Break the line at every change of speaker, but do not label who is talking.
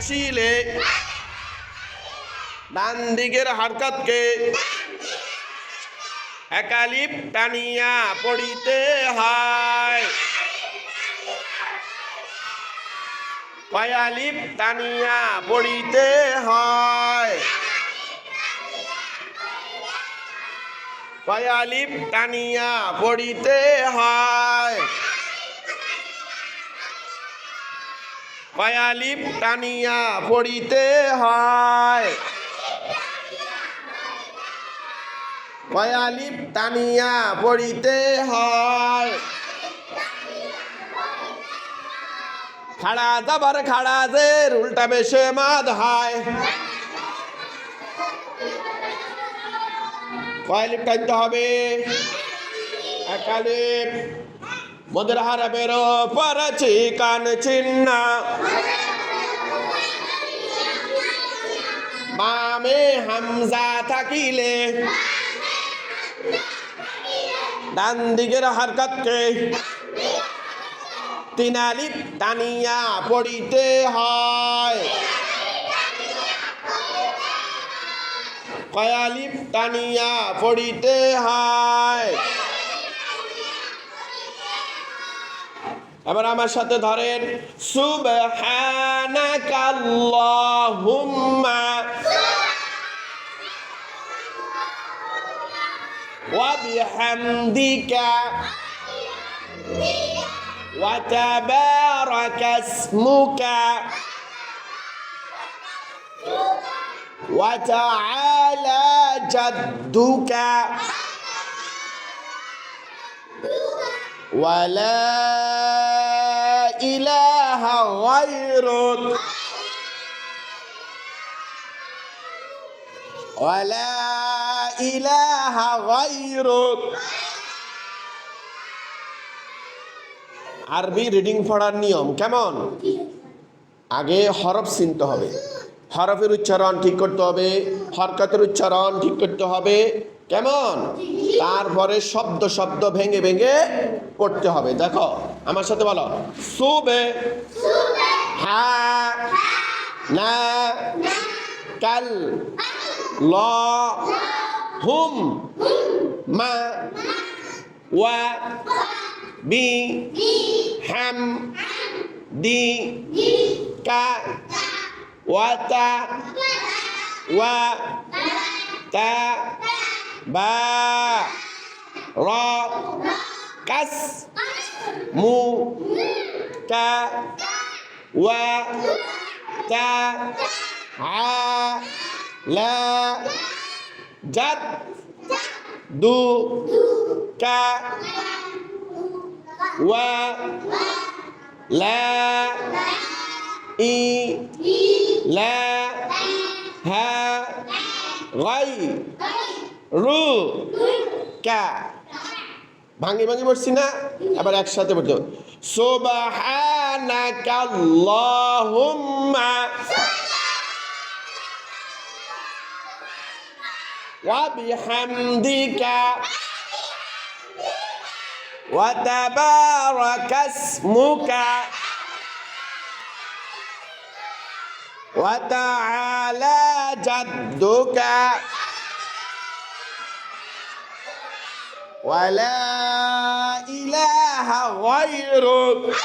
আসিলে ডান দিকের হারকাতকে একালিপ টানিয়া পড়িতে হয়। কয়ালিপ টানিয়া পড়িতে হয়। কয়ালিপ টানিয়া পড়িতে হয়। কয়ালিপ টানিয়া পড়িতে হয়। কয়ালিপ টানিয়া পড়িতে হয়। খাড়া যাবার খাড়া জের উল্টা বেশে মাদ হয়। কয়ালিপ টানতে হবে। একালিপ হারা বেরো পরছি কান চিহ্ন। বামে হামজা থাকিলে ডান দিকের হারকাতকে তিনালিপ টানিয়া পড়িতে হয়। কয়ালিপ টানিয়া পড়িতে হয়। এবার আমার সাথে ধরেন সুবহানাকাল্লাহুম্মা ওয়া বিহামদিকা ওয়া তাবারাকা ইসমুকা ওয়া তাআলা জাদ্দুকা ولا إله غيرك ولا إله غيرك আরবি রিডিং পড়ার নিয়ম কেমন আগে হরফ চিনতে হবে হরফের উচ্চারণ ঠিক করতে হবে হরকতের উচ্চারণ ঠিক করতে হবে কেমন তারপরে শব্দ শব্দ ভেঙে ভেঙে পড়তে হবে দেখো আমার সাথে বলো। সুবে। হা। না। কাল। ল। হুম। মা। ওয়া। বি হাম। দি। কা। ওয়াতা ওয়া তা। বা। র। কাস। মু, কা, ওয়া তা আ লা জাদ দু, কা, ওয়া, লা, ই, লা, হা, গাই, রু, কা। ভাঙি ভাঙি পড়ছি না? আবার একসাথে পড়তে হবে সুবহানাকা আল্লাহুম্মা ওয়া বিহামদিকা ওয়া তাবারাকা ولا إله غيرك